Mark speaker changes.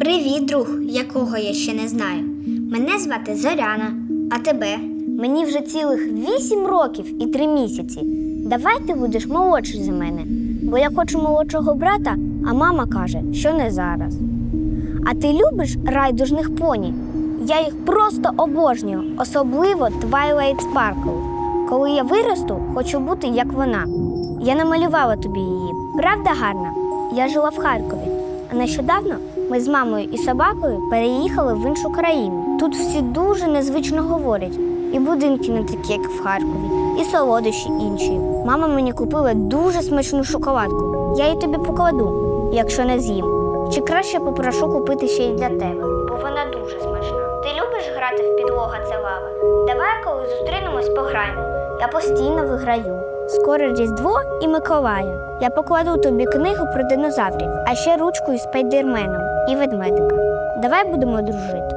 Speaker 1: Привіт, друг, якого я ще не знаю. Мене звати Зоряна, а тебе?
Speaker 2: Мені вже цілих вісім років і три місяці. Давай ти будеш молодший за мене, бо я хочу молодшого брата, а мама каже, що не зараз. А ти любиш райдужних поні? Я їх просто обожнюю, особливо Twilight Sparkle. Коли я виросту, хочу бути як вона. Я намалювала тобі її. Правда гарна? Я жила в Харкові, а нещодавно ми з мамою і собакою переїхали в іншу країну. Тут всі дуже незвично говорять, і будинки не такі, як в Харкові, і солодощі інші. Мама мені купила дуже смачну шоколадку. Я її тобі покладу, якщо не з'їм. Чи краще попрошу купити ще й для тебе, бо вона дуже смачна. Ти любиш грати в підлога це лава? Давай, коли зустрінемось, пограємо. Я постійно виграю. Скоро Різдво і Миколая. Я покладу тобі книгу про динозаврів, а ще ручку із спайдерменом і ведмедика. Давай будемо дружити.